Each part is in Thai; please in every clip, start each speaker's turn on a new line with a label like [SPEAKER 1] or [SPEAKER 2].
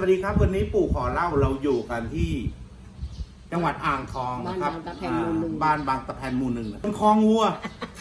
[SPEAKER 1] วัสดีครับ วันนี้ปู่ขอเล่าเราอยู่กันที่ จังหวัดอ่างทองนะครับ
[SPEAKER 2] บ้านบางตะแพนหมู่หนึ่ง
[SPEAKER 1] อ่าบ้านบางตะแพนหมู่หนึ่งเป็นคลองวัว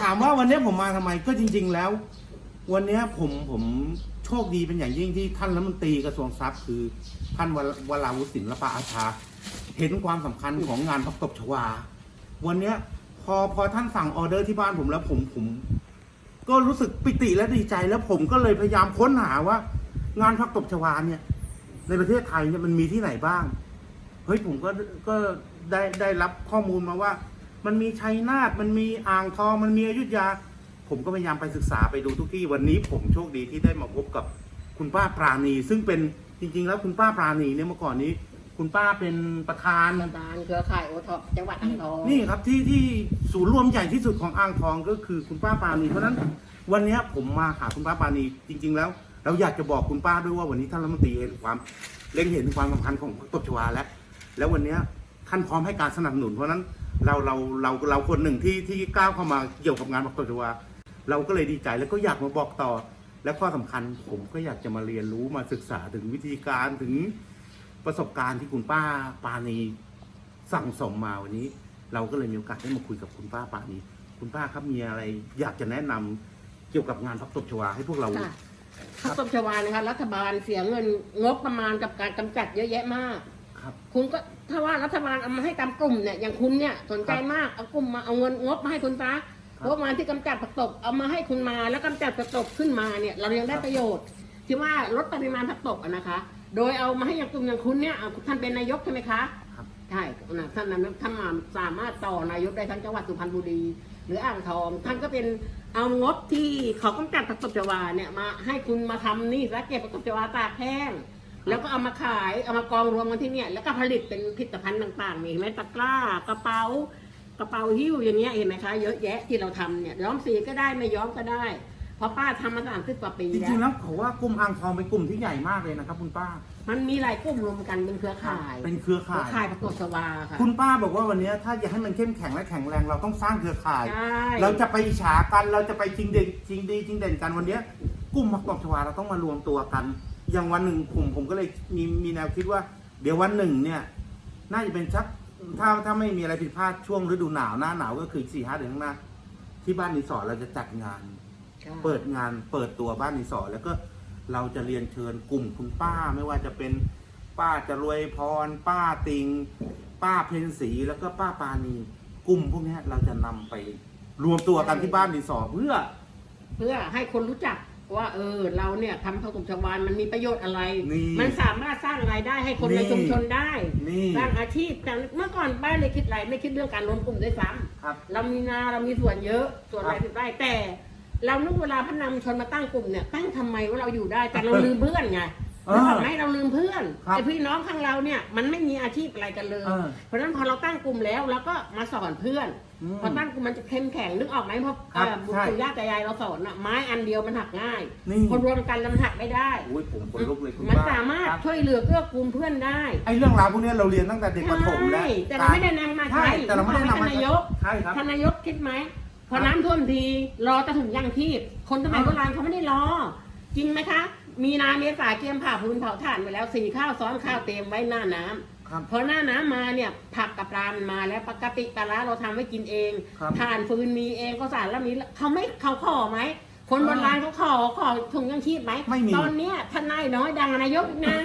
[SPEAKER 1] ถามว่าวันนี้ผมมาทำไมก็จริง ๆ แล้ว วันนี้ผมผมโชคดีเป็นอย่างยิ่งที่ท่านรัฐมนตรีกระทรวงทรัพย์คือท่านวรวราวุฒิศิลปะอาชา เห็นความสำคัญของงานพักตบชวา วันเนี้ยพอพอท่านสั่งออเดอร์ที่บ้านผมแล้วผมผม ก็รู้สึกปิติและดีใจแล้วผมก็เลยพยายามค้นหาว่า งานพักตบชวาเนี่ย ในประเทศไทยเนี่ยมันมีที่ไหนบ้าง เฮ้ยผมก็ก็ได้ได้รับข้อมูลมาว่า มันมีชัยนาทมันมีอ่างทอง มันมีอยุธยา ผมก็พยายามไปศึกษาไปดูทุกที่วันนี้ผมโชคดีที่ได้มาพบกับคุณป้าปราณี ซึ่งเป็นจริง ๆ แล้วคุณป้าปราณีเนี่ยเมื่อก่อนนี้ คุณป้าเป็นประธาน
[SPEAKER 2] ประธานเครือข่ายโอท็อปจังหวัดอ่างทอง
[SPEAKER 1] นี่ครับที่ที่ศูนย์รวมใหญ่ที่สุดของอ่างทองก็คือคุณป้าปานีเพราะฉะนั้นวันนี้ผมมาหาคุณป้าปานีจริง ๆ แล้ว เราอยากจะบอกคุณป้าด้วยว่าวันนี้ท่านรัฐมนตรีเห็นความเล็งเห็นความสำคัญของตบชวาแล้วแล้ววันนี้ท่านพร้อมให้การสนับสนุน เพราะฉะนั้นเราเราเราเราคนหนึ่งที่ที่ก้าวเข้ามาเกี่ยวกับงานตบชวาเราก็เลยดีใจแล้วก็อยากมาบอกต่อ และข้อสำคัญผมก็อยากจะมาเรียนรู้มาศึกษาถึงวิธีการถึงประสบการณ์ที่คุณป้าปานีสั่งสมมาวันนี้ เราก็เลยมีโอกาสได้มาคุยกับคุณป้าปานีคุณป้าครับมีอะไรอยากจะแนะนำเกี่ยวกับงานพักตบชวาให้พวกเรา
[SPEAKER 2] ข้าวต้มชวานะคะรัฐบาลเสียเงินงบประมาณกับการกำจัดเยอะแยะมาก
[SPEAKER 1] ครับ
[SPEAKER 2] คุณก็ถ้าว่ารัฐบาลเอามาให้ตามกลุ่มเนี่ยอย่างคุณเนี่ยสนใจ
[SPEAKER 1] ครับ
[SPEAKER 2] มากเอากลุ่มมาเอาเงินงบมาให้คุณซะ
[SPEAKER 1] ครับ
[SPEAKER 2] งบประมาณที่กำจัดผักตบเอามาให้คุณมาแล้วกำจัดผักตบขึ้นมาเนี่ยเรายังได้
[SPEAKER 1] ครับ
[SPEAKER 2] ประโยชน์ ที่ว่าลดปริมาณผักตบอะนะคะ โดยเอามาให้อย่างกลุ่มอย่างคุณเนี่ยเอาท่านเป็นนายกใช่ไหมคะ
[SPEAKER 1] ครับ
[SPEAKER 2] ใช่นะท่านนั้นท่านมาสามารถต่อนายกได้ทั้งจังหวัดสุพรรณบุรี หรืออ่างทอง ท่านก็เป็นเอางบที่เขากำจัดผักตบชวาเนี่ยมาให้คุณมาทำนี่ซะเก็บผักตบชวาตากแห้งแล้วก็เอามาขายเอามากองรวมกันที่เนี่ยแล้วก็ผลิตเป็นผลิตภัณฑ์ต่างๆมีเห็นไหมตะกร้ากระเป๋ากระเป๋าหิ้วอย่างเงี้ยเห็นไหมคะเยอะแยะที่เราทำเนี่ยย้อมสีก็ได้ไม่ย้อมก็ได้ เพราะป้าทำมาสามสิบกว่าปี
[SPEAKER 1] จ
[SPEAKER 2] แล้
[SPEAKER 1] ริงๆ
[SPEAKER 2] ว
[SPEAKER 1] แล้วเขาว่ากลุ่มอ่างทองเป็นกลุ่มที่ใหญ่มากเลยนะครับ คุณป้า
[SPEAKER 2] มันมีหลายกลุ่มรวมกันเป็นเครือข่าย
[SPEAKER 1] เป็นเครือ
[SPEAKER 2] เครือ
[SPEAKER 1] ข่าย
[SPEAKER 2] ข่ายผักตบชวาค่ะ
[SPEAKER 1] คุณป้าบอกว่าวันนี้ถ้าอยากให้มันเข้มแข็งและแข็งแรงเราต้องสร้างเครือข่าย
[SPEAKER 2] ใช่
[SPEAKER 1] เราจะไปอิจฉากันเราจะไปจริงเด่นจริงดีจริงเด่นกันวันเนี้ยกลุ่มพักตบชวาเราต้องมารวมตัวกัน อย่างวันหนึ่งผมผมก็เลยมีมีแนวคิดว่า เดี๋ยววันหนึ่งเนี่ย น่าจะเป็นสักถ้าถ้าไม่มีอะไรผิดพลาดช่วงฤดูหนาวหน้าหนาวก็คือสี่ห้าเดือนข้างหน้าที่บ้านรีสอร์ทเราจะจัดงาน เปิดงานเปิดตัวบ้านรีสอร์ทแล้วก็เราจะเรียนเชิญกลุ่มคุณป้าไม่ว่าจะเป็นป้าจะรวยพร ป้าติง ป้าเพนสีแล้วก็ป้าปานีกลุ่มพวกเนี้ยเราจะนำไปรวมตัวกันที่บ้านรีสอร์ทเพื่อ
[SPEAKER 2] เพื่อให้คนรู้จักว่าเออเราเนี่ยทำข้าวต้มชาวานมันมีประโยชน์อะไร
[SPEAKER 1] นี่
[SPEAKER 2] มันสามารถสร้างรายได้ให้คน
[SPEAKER 1] นี่
[SPEAKER 2] ในชุมชนได้
[SPEAKER 1] นี่
[SPEAKER 2] สร้างอาชีพแต่เมื่อก่อนป้าเลยคิดอะไรไม่คิดเรื่องการรวมกลุ่มด้วยซ้
[SPEAKER 1] ครับำ
[SPEAKER 2] เรามีนาเรามีส่วนเยอะส่วน
[SPEAKER 1] ครับ
[SPEAKER 2] รายได้แต่ เรานึกเวลาพนำชนมาตั้งกลุ่มเนี่ยตั้งทำไมว่าเราอยู่ได้แต่เราลืมเพื่อนไง
[SPEAKER 1] เออ
[SPEAKER 2] นึกออกไหมเราลืมเพื่อน
[SPEAKER 1] ครับ
[SPEAKER 2] ไอพี่น้องข้างเราเนี่ยมันไม่มีอาชีพอะไรกันเลย
[SPEAKER 1] เออ
[SPEAKER 2] เพราะฉะนั้นพอเราตั้งกลุ่มแล้วเราก็มาสอนเพื่อน
[SPEAKER 1] อืม
[SPEAKER 2] พอตั้งกลุ่มมันจะเข้มแข็งนึกออกไหมเพราะ
[SPEAKER 1] ครับ
[SPEAKER 2] เอ่อบุตร
[SPEAKER 1] ใช่
[SPEAKER 2] ปู่ย่าตายายเราสอนอะไม้อันเดียวมันหักง่าย
[SPEAKER 1] นี่
[SPEAKER 2] คนรวมกันแล้วมันหักไม่ได้
[SPEAKER 1] โอ้ยผมขนลุกเลยคุณ
[SPEAKER 2] มัน
[SPEAKER 1] ป้า
[SPEAKER 2] สามารถ
[SPEAKER 1] ครับ
[SPEAKER 2] ช่วยเหลือเกื้อกูลเพื่อนได้
[SPEAKER 1] ไอ้เรื่องราวพวกเนี้ยเราเรียนตั้งแต่เด็กประถมแล้ว
[SPEAKER 2] ใช่แต่เราไม่ได้นำมา
[SPEAKER 1] ใช่
[SPEAKER 2] ใช้
[SPEAKER 1] แต่เราไม่ได้นำมา
[SPEAKER 2] ท่านนายก
[SPEAKER 1] ใช่ครับ
[SPEAKER 2] ท่านนายกคิดไหม พอ
[SPEAKER 1] ครับ
[SPEAKER 2] น้ำท่วมทีรอแตะถุงยางชีพ คนสมัย
[SPEAKER 1] อ่า
[SPEAKER 2] โบราณเขาไม่ได้รอ จริงไหมคะ มีนาเมษาเตรียมผ่าพื้นเผาถ่านไว้แล้วสีข้าวซ้อนข้าวเตรียมไว้หน้าน้ำ
[SPEAKER 1] ครับ
[SPEAKER 2] พอหน้าน้ำมาเนี่ยผักกับปลามันมาแล้วปกติปลาร้าเราทำไว้กินเอง
[SPEAKER 1] ครับ
[SPEAKER 2] ถ่านฟืนมีเองก็สารแล้วมีเขาไม่เขาขอไหม คนโบราณเขาขอขอถุงยังชีพไหม
[SPEAKER 1] ไม่มี
[SPEAKER 2] ตอนเนี้ยทนายน้อยดังนายกอีกนะ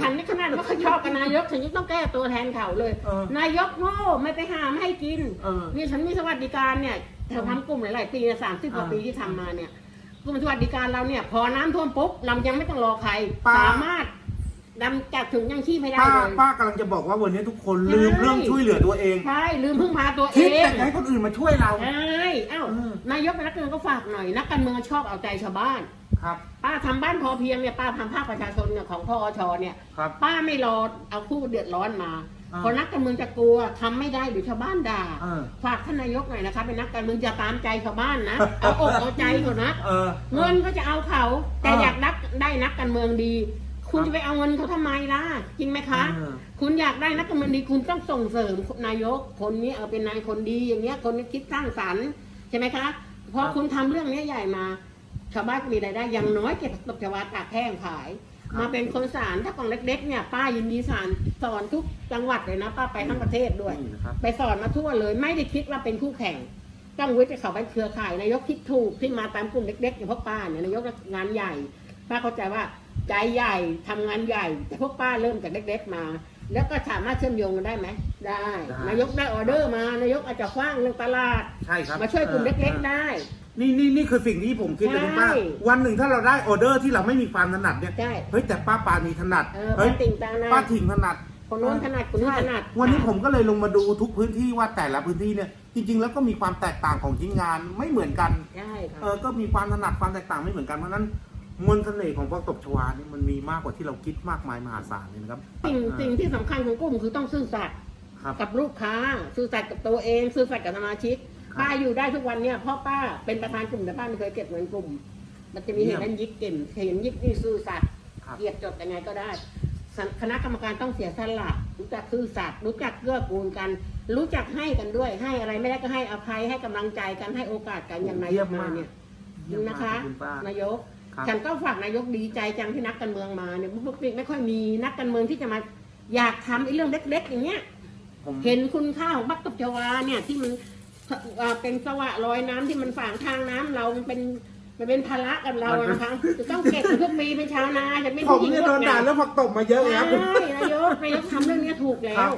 [SPEAKER 2] ฉันนี่ขนาดว่าเขาชอบกับนายกฉันยังต้องแก้ตัวแทนเขาเลย
[SPEAKER 1] เออนา
[SPEAKER 2] ยกโง่ไม่ไปหาไม่ให้กิน
[SPEAKER 1] เออ
[SPEAKER 2] นี่ฉันมีสวัสดิการเนี่ยเธอทำกลุ่มหลายๆปีสามสิบกว่า
[SPEAKER 1] อ่า
[SPEAKER 2] ปีที่ทำมาเนี่ยกลุ่มสวัสดิการเราเนี่ย พอน้ำท่วมปุ๊บเรายังไม่ต้องรอใคร
[SPEAKER 1] ป้า
[SPEAKER 2] สามารถดำจับถุงยังชีพให้ได้
[SPEAKER 1] ป้า
[SPEAKER 2] เลย
[SPEAKER 1] ป้ากำลังจะบอกว่าวันนี้ทุกคน
[SPEAKER 2] ใช่
[SPEAKER 1] ลืมเรื่องช่วยเหลือตัวเอง
[SPEAKER 2] ใช่ลืมพึ่งพาตัวเอ
[SPEAKER 1] คิด
[SPEAKER 2] ง
[SPEAKER 1] แต่จะให้คนอื่นมาช่วยเรา
[SPEAKER 2] ใช่เอ้า
[SPEAKER 1] เออ
[SPEAKER 2] นายกเป็นนักการเมืองก็ฝากหน่อย นักการเมืองชอบเอาใจชาวบ้าน
[SPEAKER 1] ครับ
[SPEAKER 2] ป้าทำบ้านพอเพียงเนี่ยป้าทำภาคประชาชนเนี่ยของพอชเนี่ย
[SPEAKER 1] ครับ
[SPEAKER 2] ป้าไม่รอเอาผู้เดือดร้อนมา
[SPEAKER 1] อ่า
[SPEAKER 2] พอนักการเมืองจะกลัวทำไม่ได้หรือชาวบ้านด่า
[SPEAKER 1] เออ
[SPEAKER 2] ฝากท่านนายกหน่อยนะคะเป็นนักการเมืองอย่าตามใจชาวบ้านนะ เอาอกเอาใจเขานะ
[SPEAKER 1] เออ
[SPEAKER 2] เงินก็จะเอาเขาแต่
[SPEAKER 1] เออ
[SPEAKER 2] อยากนักได้นักการเมืองดี คุณ
[SPEAKER 1] ครับ
[SPEAKER 2] จะไปเอาเงินเขาทำไมล่ะจริงไหมคะ
[SPEAKER 1] เออ
[SPEAKER 2] คุณอยากได้นักการเมืองดีคุณต้องส่งเสริมนายกคนนี้เออเป็นนายคนดีอย่างเงี้ยคนนี้คิดสร้างสรรค์ใช่ไหมคะพอคุณทำเรื่องนี้ใหญ่มา ชาวบ้านก็มีรายได้อย่างน้อยเก็บตบชวาตากแห้งขายมาเป็นคนสารถ้ากล่องเล็กๆเนี่ยป้ายินดีสารสอนทุกจังหวัดเลยนะป้าไปทั้งประเทศด้วย
[SPEAKER 1] นี่นะครับ
[SPEAKER 2] ไปสอนมาทั่วเลยไม่ได้คิดว่าเป็นคู่แข่ง ต้องวิทย์เขาเป็นเครือข่ายนายกคิดถูกที่มาตามกลุ่มเล็กๆอย่างพวกป้าเนี่ยนายกงานใหญ่ป้าเข้าใจว่าใจใหญ่ทำงานใหญ่แต่พวกป้าเริ่มจากเล็กๆมา แล้วก็สามารถเชื่อมโยงกันได้ไหมได้
[SPEAKER 1] ได้
[SPEAKER 2] นายกได้ออเดอร์มานายกอาจจะคว้างเรื่องตลาด
[SPEAKER 1] ใช่ครับ
[SPEAKER 2] มาช่วยกลุ่มเล็กๆได้
[SPEAKER 1] นี่นี่นี่คือสิ่งที่ผมคิดเลยคุณป้า
[SPEAKER 2] ใช่
[SPEAKER 1] วันหนึ่งถ้าเราได้ออเดอร์ที่เราไม่มีความถนัดเนี่ย
[SPEAKER 2] ใช่
[SPEAKER 1] เฮ้ยแต่ป้าปานีถนัด
[SPEAKER 2] เออ
[SPEAKER 1] เฮ้ย
[SPEAKER 2] ป้าติ่งตางนะ
[SPEAKER 1] ป้าถิ่งถนัด
[SPEAKER 2] คนโน้นถนัดคนนี้ถนัด
[SPEAKER 1] วันนี้ผมก็เลยลงมาดูทุกพื้นที่ว่าแต่ละพื้นที่เนี่ยจริง ๆ แล้วก็มีความแตกต่างของชิ้นงานไม่เหมือนกัน
[SPEAKER 2] ใช่ค่ะ
[SPEAKER 1] เออก็มีความถนัดความแตกต่างไม่เหมือนกันเพราะฉะนั้นมวลเสน่ห์ของพวกตบชวานี่มันมีมากกว่าที่เราคิดมากมายมหาศาลเลยนะครับ
[SPEAKER 2] สิ่งสิ่งที่สำคัญของกลุ่มคือต้องซื่อสัตย์
[SPEAKER 1] ครับ
[SPEAKER 2] กับลูกค้า ซื่อสัตย์กับตัวเอง ซื่อสัตย์กับสมาชิก
[SPEAKER 1] ครับ
[SPEAKER 2] ป้าอยู่ได้ทุกวันเนี่ยเพราะป้าเป็นประธานกลุ่มแต่ป้าไม่เคยเก็บเงินกลุ่ม มันจะมี
[SPEAKER 1] เยี่
[SPEAKER 2] เห็
[SPEAKER 1] ย
[SPEAKER 2] น
[SPEAKER 1] ม
[SPEAKER 2] นั้นยิกเก่งเห็นยิกนี่ซื่อสัตย์
[SPEAKER 1] ครับ
[SPEAKER 2] เกียรติจดยังไงก็ได้สันคณะกรรมการต้องเสียสละรู้จักซื่อสัตย์รู้จักเกื้อกูลกัน รู้จักให้กันด้วย ให้อะไรไม่ได้ก็ให้อภัยให้กำลังใจกันให้โอกาสกันอย่างนายกมาเนี่ย
[SPEAKER 1] เยี่ยมมาก
[SPEAKER 2] นะคะ
[SPEAKER 1] ขอบคุณป้า
[SPEAKER 2] นายก
[SPEAKER 1] ครับ
[SPEAKER 2] ฉันก็ฝากนายกดีใจจังที่นักการเมืองมาเนี่ยปกติไม่ค่อยมีนักการเมืองที่จะมาอยากทำไอ้เรื่องเล็ก ๆ อย่างเงี้ย
[SPEAKER 1] ผม
[SPEAKER 2] เห็นคุณค่าของบักกับจวาเนี่ยที่มัน เอ่อเป็นสวะลอยน้ำที่มันฝางทางน้ำเรา มันเป็นมันเป็นภาระกับเราอะนะคะจะต้องเก็บทุกปีเป็นชาวนาจะเป็น
[SPEAKER 1] ผม
[SPEAKER 2] ผู้หญิง
[SPEAKER 1] เนี่ยโดนด่าแล้วผักตบมาเยอะแล้ว
[SPEAKER 2] ใช่นายกนายกทำเรื่องเนี้ยถูกแล้
[SPEAKER 1] ครั
[SPEAKER 2] ว
[SPEAKER 1] บ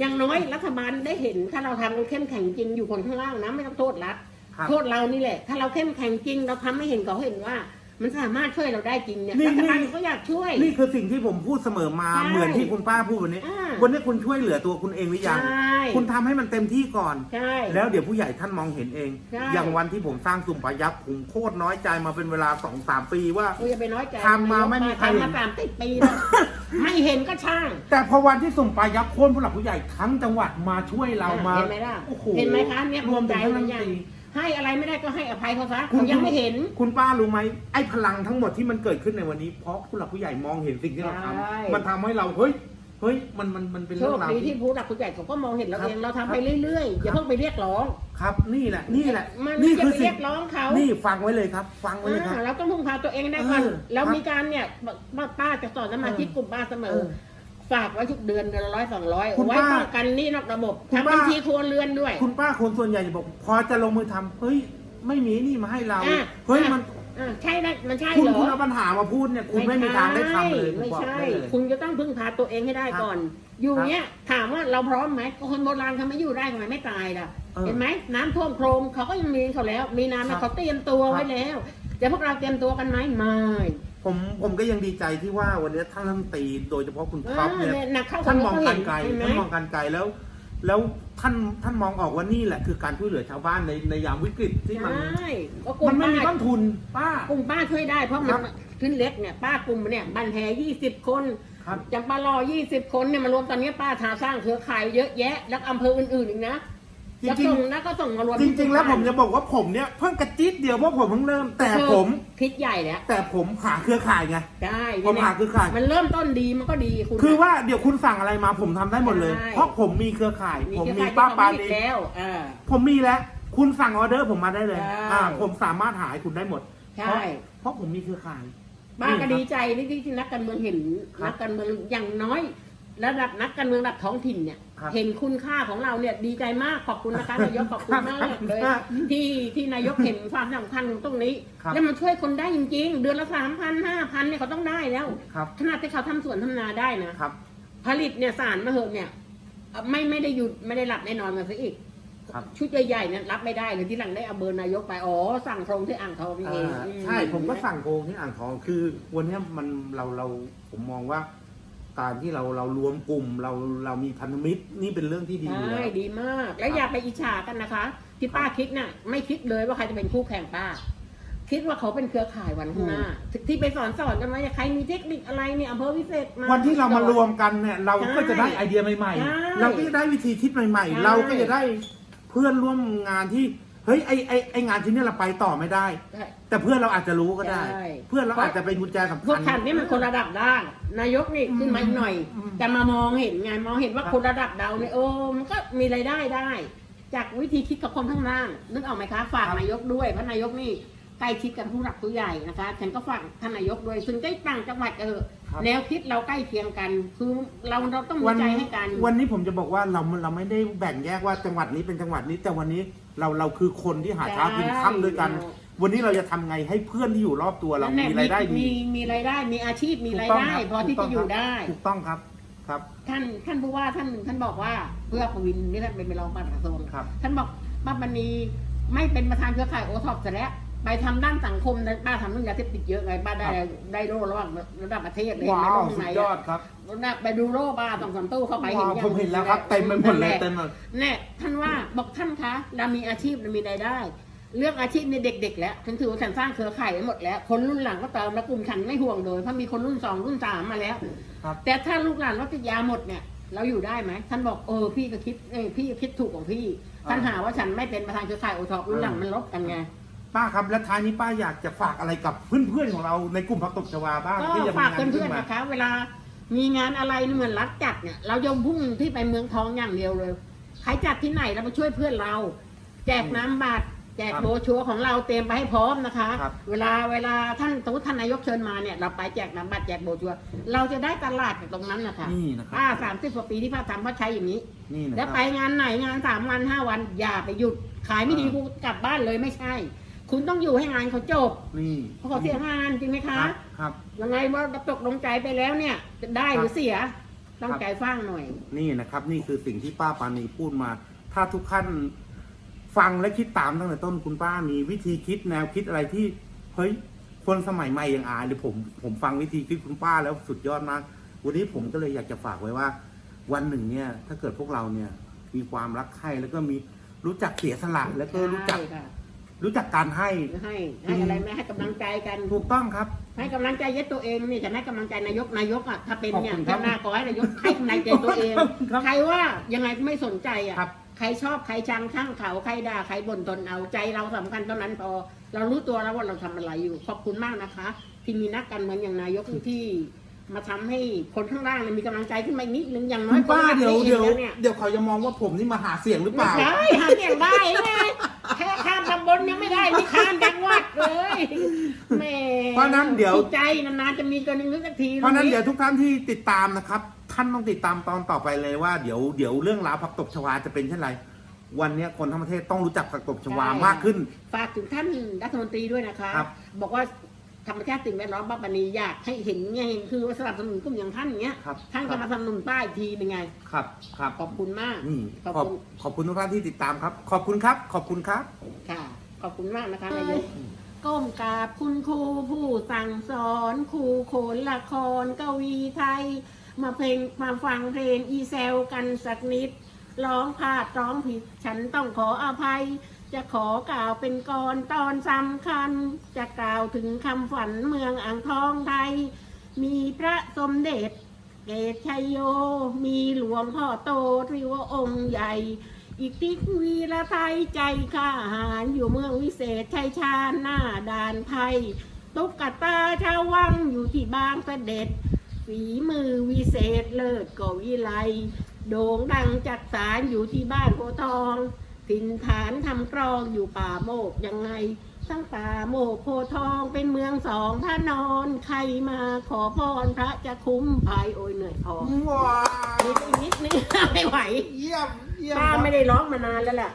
[SPEAKER 2] อย่างน้อยรัฐบาลได้เห็น ถ้าเราทำกันเข้มแข็งจริงอยู่คนข้างล่างนะไม่ต้องโทษรัฐ
[SPEAKER 1] ครับ
[SPEAKER 2] โทษเรานี่แหละ ถ้าเราเข้มแข็งจริงเราทำให้เห็นเขาเห็นว่า มันสามารถช่วยเราได้จริงเนี่ย
[SPEAKER 1] นี่
[SPEAKER 2] รัฐบาล
[SPEAKER 1] นี่
[SPEAKER 2] ก็อยากช่วย
[SPEAKER 1] นี่คือสิ่งที่ผมพูดเสมอมา
[SPEAKER 2] ใช่
[SPEAKER 1] เหมือนที่คุณป้าพูดวันนี้
[SPEAKER 2] อ่า
[SPEAKER 1] วันนี้คุณช่วยเหลือตัวคุณเองหรือยัง
[SPEAKER 2] ใช่
[SPEAKER 1] คุณทำให้มันเต็มที่ก่อน
[SPEAKER 2] ใช่
[SPEAKER 1] แล้วเดี๋ยวผู้ใหญ่ท่านมองเห็นเอง
[SPEAKER 2] ใช่
[SPEAKER 1] อย่างวันที่ผมสร้างสุ่มปลายักษ์ผมโคตรน้อยใจมาเป็นเวลาสองสามปีว่า
[SPEAKER 2] กูอย่าไปน้อยใจ
[SPEAKER 1] ทำมาไม่มีใครเห็น
[SPEAKER 2] ทำมาสามสิบปีแล้วไม่เห็นก็ช่าง
[SPEAKER 1] แต่พอวันที่สุ่มปลายักษ์โค่นผู้หลักผู้ใหญ่ทั้งจังหวัดมาช่วยเรามา
[SPEAKER 2] เห็นไหมล่ะ
[SPEAKER 1] โอ้โห
[SPEAKER 2] เห็นไหมคะเนี่ย
[SPEAKER 1] รวมถึงท่านรัฐมน
[SPEAKER 2] ใจ
[SPEAKER 1] ตรี
[SPEAKER 2] ให้อะไรไม่ได้ก็ให้อภัยเขาซะ
[SPEAKER 1] คุณ
[SPEAKER 2] เขายังไม่เห็น
[SPEAKER 1] คุณป้ารู้ไหมไอ้พลังทั้งหมดที่มันเกิดขึ้นในวันนี้ เพราะผู้หลักผู้ใหญ่มองเห็นสิ่งที่เราท
[SPEAKER 2] ใช่ำ
[SPEAKER 1] มันทำให้เราเฮ้ยเฮ้ยมันมันมันเป็น
[SPEAKER 2] โช
[SPEAKER 1] เรื่อง
[SPEAKER 2] ค
[SPEAKER 1] ราว
[SPEAKER 2] ดี
[SPEAKER 1] ที่
[SPEAKER 2] ที่ผู้หลักผู้ใหญ่เขาก็มองเห็นเรา
[SPEAKER 1] ครับ
[SPEAKER 2] เองเราทำ
[SPEAKER 1] ครับ
[SPEAKER 2] ไปเรื่อยๆอย่าเพิ่งไปเรียกร้อง
[SPEAKER 1] ครับนี่แหละ นี่แหละ
[SPEAKER 2] มัน
[SPEAKER 1] นี่
[SPEAKER 2] จะ
[SPEAKER 1] คือ
[SPEAKER 2] ไป
[SPEAKER 1] สิ่
[SPEAKER 2] เรี
[SPEAKER 1] ง
[SPEAKER 2] ยกร้องเขา
[SPEAKER 1] นี่ฟังไว้เลยครับ ฟังไว้เลยครับ
[SPEAKER 2] อ่าเราต้องพึ่งพาตัวเองได้ก่อน
[SPEAKER 1] เออ
[SPEAKER 2] แล้ว
[SPEAKER 1] ครับ
[SPEAKER 2] มีการเนี่ยป้าป้าจะสอนสมาชิกกลุ่มป้าเสม
[SPEAKER 1] เอ
[SPEAKER 2] อ
[SPEAKER 1] อ
[SPEAKER 2] ฝากไว้ทุกเดือนเดือนละร้อยสองร้อย
[SPEAKER 1] คุณ
[SPEAKER 2] ไว้
[SPEAKER 1] ป้า
[SPEAKER 2] ป้องกันหนี่นอกระบบ
[SPEAKER 1] คุณ
[SPEAKER 2] ทำ
[SPEAKER 1] ป้า
[SPEAKER 2] บัญชีครัวเรือนด้วย
[SPEAKER 1] คุณป้าคนส่วนใหญ่จะบอก พอจะลงมือทำเฮ้ย ไม่มีนี่มาให้เรา
[SPEAKER 2] อะ
[SPEAKER 1] เฮ้ย
[SPEAKER 2] อะ
[SPEAKER 1] มัน
[SPEAKER 2] อ่าใช่ได้มันใช่
[SPEAKER 1] คุณ
[SPEAKER 2] เหรอ
[SPEAKER 1] คุณเอาปัญหามาพูดเนี่ย คุณไม่มีทางได้ทำเลยผม
[SPEAKER 2] ไม่
[SPEAKER 1] บอก
[SPEAKER 2] ใช่
[SPEAKER 1] ได้เลย
[SPEAKER 2] คุณจะต้องพึ่งพาตัวเองให้ได้ก่อน อยู่เนี้ยถามว่าเราพร้อมไหมคนโบราณเขาไม่อยู่ได้ทำไมไม่ตายล่ะ
[SPEAKER 1] เออ
[SPEAKER 2] เห็นไหมน้ำท่วมโครมเขาก็ยังมีเขาแล้ว มีน้ำ
[SPEAKER 1] ครับ
[SPEAKER 2] เขาเตรียมตัวไว้
[SPEAKER 1] ครับ
[SPEAKER 2] แล้วแต่พวกเราเตรียมตัวกันไหมไม่
[SPEAKER 1] ผมผมก็ยังดีใจที่ว่าวันนี้ท่านรัฐมนตรีโดยเฉพาะคุณท็อปเนี่ย
[SPEAKER 2] หนักเข้า
[SPEAKER 1] ท่านมองการไกล
[SPEAKER 2] เห็นไหม
[SPEAKER 1] ท่านมองการไกลแล้ว แล้วท่านท่านมองออกว่านี่แหละคือการช่วยเหลือชาวบ้านในในยามวิกฤตที่มัน
[SPEAKER 2] ใช่ก็กลุ่
[SPEAKER 1] มัน
[SPEAKER 2] ม
[SPEAKER 1] ไม่มี
[SPEAKER 2] ป้า
[SPEAKER 1] ต้นทุนป้า
[SPEAKER 2] กลุ่มป้าช่วยได้เพราะมั
[SPEAKER 1] ครั
[SPEAKER 2] น
[SPEAKER 1] บ
[SPEAKER 2] ขึ้นเล็กเนี่ยป้ากลุ่มเนี่ยบันแห่ยี่สิบคน
[SPEAKER 1] ครับ
[SPEAKER 2] จำปารอยี่สิบคนเนี่ยมารวมตอนนี้ป้าทาสร้างเครือข่ายเยอะแยะ แล้วอำเภออื่นๆอีกนะ
[SPEAKER 1] จ
[SPEAKER 2] จะ
[SPEAKER 1] ริง
[SPEAKER 2] ส่งนะก็ส่งมารวม
[SPEAKER 1] ๆจริง ๆ แล้วผมจะบอกว่าผมเนี่ยเพิ่งกระจิ๊ดเดียวเพราะผมเพิ่งเริ่ม แต่ผม
[SPEAKER 2] คิดใหญ่แล้ว
[SPEAKER 1] แต่ผมหาเครือข่ายไง
[SPEAKER 2] ได้
[SPEAKER 1] ผมหาเครือข่าย
[SPEAKER 2] มันเริ่มต้นดีมันก็ดีคุณ
[SPEAKER 1] คือว่าเดี๋ยวคุณสั่งอะไรมาผมทำได้หมดเลย
[SPEAKER 2] ใช่
[SPEAKER 1] เพราะผมมีเครือข่าย
[SPEAKER 2] มี
[SPEAKER 1] ผม
[SPEAKER 2] เครือ
[SPEAKER 1] มี
[SPEAKER 2] ข่าย
[SPEAKER 1] ป้าปา
[SPEAKER 2] ที่
[SPEAKER 1] นี
[SPEAKER 2] เขผลิตแล้วอ่า
[SPEAKER 1] ผมมีแล้ว คุณสั่งออเดอร์ผมมาได้เลย
[SPEAKER 2] ใช่
[SPEAKER 1] อ่า ผมสามารถหาให้คุณได้หมด
[SPEAKER 2] ใช่
[SPEAKER 1] เพราะเพราะผมมีเครือข่าย
[SPEAKER 2] ป้าก็
[SPEAKER 1] นี่ครับ
[SPEAKER 2] ดีใจที่ที่นักการเมืองเห็น
[SPEAKER 1] ครับ
[SPEAKER 2] นักการเมืองอย่างน้อย ระดับนักการเมืองระดับท้องถิ่นเนี่ย
[SPEAKER 1] ครับ
[SPEAKER 2] เห็นคุณค่าของเราเนี่ยดีใจมากขอบคุณนะคะนายกขอบคุณมากเลย
[SPEAKER 1] ครับ
[SPEAKER 2] ที่ที่นายกเห็นความสำคัญของตรงนี้
[SPEAKER 1] ครับ
[SPEAKER 2] แล้วมันช่วยคนได้จริง ๆ เดือนละสามพันห้าพันเนี่ยเขาต้องได้แล้ว
[SPEAKER 1] ครับ
[SPEAKER 2] ขนาดที่เขาทำสวนทำนาได้นะครับ ผลิตเนี่ยสารมาเหอะเนี่ยเอ่อไม่ไม่ได้หยุดไม่ได้หลับได้นอนกันซะอีก
[SPEAKER 1] ครับ
[SPEAKER 2] ชุดใหญ่ๆเนี่ยรับไม่ได้เลยที่หลังได้เอาเบอร์นายกไปอ๋อสั่งตรงที่อ่างทองนี่เอง
[SPEAKER 1] อ่า
[SPEAKER 2] อื
[SPEAKER 1] ใช่ผมก็สั่งโกงที่อ่างทองคือวันเนี้ยมันเราเราผมมองว่า การที่เราเรารวมกลุ่มเราเรามีพันธมิตรนี่เป็นเรื่องที่ดีอยู่
[SPEAKER 2] ใช่
[SPEAKER 1] แล้ว
[SPEAKER 2] ดีมาก แล้วอย่าไปอิจฉากันนะคะที่ป้าคิดน่ะ ไม่คิดเลยว่าใครจะเป็นคู่แข่งป้า คิดว่าเขาเป็นเครือข่ายวันข้างหน้าที่ไปสอนสอนกันว่าใครมีเทคนิคอะไรเนี่ยอำเภอวิเศษมา
[SPEAKER 1] วันที่เรามารวมกันเนี่ย เราก็จะได้ไอเดียใหม่
[SPEAKER 2] ใช่
[SPEAKER 1] ๆ เราก็จะได้วิธีคิดใหม่
[SPEAKER 2] ใช่
[SPEAKER 1] ๆ เราก็จะได้เพื่อนร่วมงานที่ เฮ้ยไอไอไองานชิ้นเนี้เราไปต่อไม่ได้
[SPEAKER 2] ใช่
[SPEAKER 1] แต่เพื่อนเราอาจจะรู้ก็ได้
[SPEAKER 2] ใช่
[SPEAKER 1] เพื่อนเราอาจจะเป็นกุญแจสำ
[SPEAKER 2] พว
[SPEAKER 1] คั
[SPEAKER 2] ก
[SPEAKER 1] ญ
[SPEAKER 2] ท่านนี่มันคนระดับล่าง นายกนี่ขึ้นมาอีกหน่อย
[SPEAKER 1] อืม
[SPEAKER 2] แต่มามองเห็นไงมองเห็นว่า
[SPEAKER 1] ครับ
[SPEAKER 2] คนระดับเราเนี่ยเออมันก็มีรายได้ได้ จากวิธีคิดกับคนข้างล่างนึกออกไหมคะฝากนายกด้วยเพราะนายกนี่ใกล้ชิดกับผู้หลักผู้ใหญ่นะคะฉันก็ฝากท่านนายกด้วยถึงได้ต่างจังหวัดก็เถอะ
[SPEAKER 1] ครับ
[SPEAKER 2] แนวคิดเราใกล้เคียงกันคือเราเราต้องมี
[SPEAKER 1] วัน
[SPEAKER 2] ใจให้กัน
[SPEAKER 1] วันนี้ผมจะบอกว่าเราเราไม่ได้แบ่งแยกว่าจังหวัดนี้เป็นจังหวัดนี้ แต่วันนี้ เราเราคือคนที่หาเช้ากินค่ำด้วยกัน
[SPEAKER 2] ใช่
[SPEAKER 1] วันนี้เราจะทำไงให้เพื่อนที่อยู่รอบตัวเรา
[SPEAKER 2] นั่นแหละ
[SPEAKER 1] มีรายได้ดี
[SPEAKER 2] มีมีรายได้มีอาชีพมีราย
[SPEAKER 1] ถูกต้ง
[SPEAKER 2] ได้
[SPEAKER 1] คบ
[SPEAKER 2] พอที่
[SPEAKER 1] ถู
[SPEAKER 2] จะ
[SPEAKER 1] ก
[SPEAKER 2] อยู่
[SPEAKER 1] ต้งครับ
[SPEAKER 2] ได้
[SPEAKER 1] ถูกต้องครับครับ
[SPEAKER 2] ท่านท่านผู้ว่าท่านหนึ่งท่านบอกว่าเพื่อประวินนี่ท่านเป็นรองปลัดกระทรวง
[SPEAKER 1] ครับ
[SPEAKER 2] ท่านบอกป้าบันนีไม่เป็นประธานเครือข่ายโอท็อปแต่แล้ว ไปทำด้านสังคมนะป้าทำเรื่องยาเสพติดเยอะไงป้าได้
[SPEAKER 1] ครับ
[SPEAKER 2] ได้โล่ระหว่างระดับประเทศเลย
[SPEAKER 1] ว้า
[SPEAKER 2] ในโล
[SPEAKER 1] ว
[SPEAKER 2] ก
[SPEAKER 1] สุ
[SPEAKER 2] ไหน
[SPEAKER 1] ดยอดครับ
[SPEAKER 2] นะไปดูโล่ป้าสองสามตู้เข้าไปเห็น
[SPEAKER 1] ว้าว
[SPEAKER 2] ยัง
[SPEAKER 1] ผมเห็นแล้วครับเต็มไปหมดเลยเต็มเลย
[SPEAKER 2] แน่ท่านว่าบอกท่านคะเรามีอาชีพเรามีรายได้เรื่องอาชีพในเด็กๆแล้วฉันถือว่าฉันสร้างเครือข่ายไว้หมดแล้ว คนรุ่นหลังก็เติมแล้วกลุ่มฉันไม่ห่วงเลยเพราะมีคนรุ่นสองรุ่นสามมาแล้ว
[SPEAKER 1] ครับ
[SPEAKER 2] แต่ถ้าลูกหลานรถติดยาหมดเนี่ยเราอยู่ได้ไหมท่านบอกเออพี่ก็คิดเออพี่ก็คิดถูกของพี่ท่านหาว่าฉันไม่เป็นประธานเครือข่ายโอทอรุ่นหลังมันลบกันไง
[SPEAKER 1] ป้าครับและท้ายนี้ป้าอยากจะฝากอะไรกับเพื่อนๆของเราในกลุ่มพักตบชวาบ้าง
[SPEAKER 2] ก็
[SPEAKER 1] ที่จะมี
[SPEAKER 2] ฝาก
[SPEAKER 1] งาน
[SPEAKER 2] เพื่
[SPEAKER 1] ขึ้
[SPEAKER 2] อน
[SPEAKER 1] น
[SPEAKER 2] ๆ
[SPEAKER 1] มา
[SPEAKER 2] นะคะ เวลามีงานอะไรนี่เหมือนรัฐจัดเนี่ย เราจะพุ่งที่ไปเมืองทองอย่างเดียวเลยใครจัดที่ไหนเราไปช่วยเพื่อนเรา แจกน้ำบัตรแจก
[SPEAKER 1] ครับ
[SPEAKER 2] โบรชัวร์ของเราเตรียมไปให้พร้อมนะคะ
[SPEAKER 1] ครับ
[SPEAKER 2] เวลาเวลาท่านสมมติท่านนายกเชิญมาเนี่ยเราไปแจกน้ำบัตรแจกโบรชัวร์เราจะได้ตลาดจากตรงนั้นนะคะ
[SPEAKER 1] นี่นะครับ
[SPEAKER 2] ป้าสามสิบกว่าปีที่ป้าทำป้าใช้อย่างนี้
[SPEAKER 1] นี่นะ
[SPEAKER 2] แล้ว
[SPEAKER 1] ค
[SPEAKER 2] ไป
[SPEAKER 1] รับ
[SPEAKER 2] งานไหนงานสามวันห้าวันอย่าไปหยุดขายไม่ดี
[SPEAKER 1] อ่า
[SPEAKER 2] กูกลับบ้านเลยไม่ใช่ คุณต้องอยู่ให้งานเขาจบ
[SPEAKER 1] นี่
[SPEAKER 2] เพราะเขาเสียงานจริงไหม
[SPEAKER 1] ค
[SPEAKER 2] คะ
[SPEAKER 1] รับครับ
[SPEAKER 2] ยังไงว่าตกลงใจไปแล้วเนี่ยจะได้หรือเสียต้อง
[SPEAKER 1] ครับ
[SPEAKER 2] ใจฟังหน่อย
[SPEAKER 1] นี่นะครับนี่คือสิ่งที่ป้าปานีพูดมา ถ้าทุกท่านฟังและคิดตามตั้งแต่ต้นคุณป้ามีวิธีคิดแนวคิดอะไรที่เฮ้ยคนสมัยใหม่อย่างอายหรือผมผมฟังวิธีคิดคุณป้าแล้วสุดยอดมาก วันนี้ผมก็เลยอยากจะฝากไว้ว่า วันหนึ่งเนี่ย ถ้าเกิดพวกเราเนี่ยมีความรักใคร่แล้วก็มีรู้จักเสียสละแล้วก็รู้จัก
[SPEAKER 2] ใช่ค่ะ
[SPEAKER 1] รู้จักการให้
[SPEAKER 2] ให้ให้อะไรไม่ให้กำลังใจกัน
[SPEAKER 1] ถูกต้องครับ
[SPEAKER 2] ให้กำลังใจยึดตัวเองนี่จะให้กำลังใจนายกนายกอะถ้าเป็นเนี่ย
[SPEAKER 1] ขอบคุณครับ
[SPEAKER 2] เจ้าหน้าขอให้นายกให้กำลังใจตัวเอง
[SPEAKER 1] ครับ
[SPEAKER 2] ใครว่ายังไงก็ไม่สนใจอะ
[SPEAKER 1] ครับ
[SPEAKER 2] ใครชอบใครชังข้างเขาใครด่าใครบ่นตนเอาใจเราสำคัญเท่านั้นพอ เรารู้ตัวแล้วว่าเราทำอะไรอยู่ ขอบคุณมากนะคะ ที่มีนักการเมืองอย่างนายกที่มาทำให้คนข้างล่างเนี่ยมีกำลังใจขึ้นมาอีกนิดนึงอย่างน้อ
[SPEAKER 1] คุ
[SPEAKER 2] ย
[SPEAKER 1] ณป้า
[SPEAKER 2] คน
[SPEAKER 1] เดี๋ยว
[SPEAKER 2] ละนิ
[SPEAKER 1] เดี๋ยว
[SPEAKER 2] องเนี่ย
[SPEAKER 1] เดี๋ยวเขาจะมองว่าผมนี่มาหาเสียงหรือเป
[SPEAKER 2] ไม่
[SPEAKER 1] ล่า
[SPEAKER 2] ใช่หาเสียงได้ไงแค่ข้ามตำ บลยังไม่ได้นี่ข้ามจังหวัดเลยแหม่
[SPEAKER 1] เพราะฉะนั้นเดี๋ยว
[SPEAKER 2] จิตใจนานๆจะมีตัวหนึงสักที
[SPEAKER 1] เพราะฉะนั้นเดี๋ยวทุกท่านที่ติดตามนะครับ ท่านต้องติดตามตอนต่อไปเลยว่าเดี๋ยวเดี๋ยวเรื่องราวผักตบชวาจะเป็นเช่นไร วันเนี้ยคนทั้งประเทศต้องรู้จักผักตบชวามากขึ้น
[SPEAKER 2] ฝากถึงท่านรัฐมนตรีด้วยนะคะ
[SPEAKER 1] ครับ
[SPEAKER 2] บอกว่า ธรรมชาติสิ่งแวดล้อมบ้านปานีอยากให้เห็นไงคือว่าสนับสนุนกลุ่มอย่างท่านอย่างเงี้ย
[SPEAKER 1] ครับ
[SPEAKER 2] ท่านก็มาสนับสนุนป้าอีกทีเป็นไง
[SPEAKER 1] ครับครับ
[SPEAKER 2] ขอบคุณมาก
[SPEAKER 1] นี่
[SPEAKER 2] ขอบ
[SPEAKER 1] ขอบ
[SPEAKER 2] คุณ
[SPEAKER 1] ขอบคุณทุกท่านที่ติดตามครับ ขอบคุณครับ ขอบคุณครับ
[SPEAKER 2] ค่ะ ขอบคุณมากนะคะนายกก้มกราบคุณครูผู้สั่งสอนครูโขนละครกวีไทย มาเพลงมาฟังเพลงอีเซลกันสักนิด ร้องพลาดร้องผิดฉันต้องขออภัย จะขอกล่าวเป็นกรตอนสำคัญ จะกล่าวถึงคำฝันเมืองอ่างทองไทย มีพระสมเด็จ เกตชัยโย มีหลวงพ่อโตที่ว่าองค์ใหญ่ อีกทิกวีละไทยใจข้าหารอยู่เมืองวิเศษชัยชาญหน้าด่านไทยตุ๊กตาชาววังอยู่ที่บางเสด็จฝีมือวิเศษเลิศกวิไลโด่งดังจักสารอยู่ที่บ้านโพทอง ถิ่นฐานทำกรองอยู่ป่าโมกยังไง ทั้งป่าโมกโพธิ์ทองเป็นเมืองสองพระนอนใครมาขอพรพระจะคุ้มภัยโอ้ยเหนื่อยพอ
[SPEAKER 1] ว้า
[SPEAKER 2] นิดอีกนิดนึงไม่ไหว
[SPEAKER 1] เยี่ยมเยี่ยม
[SPEAKER 2] ป้า
[SPEAKER 1] ครับ
[SPEAKER 2] ไม่ได้ร้องมานานแล้วแหละ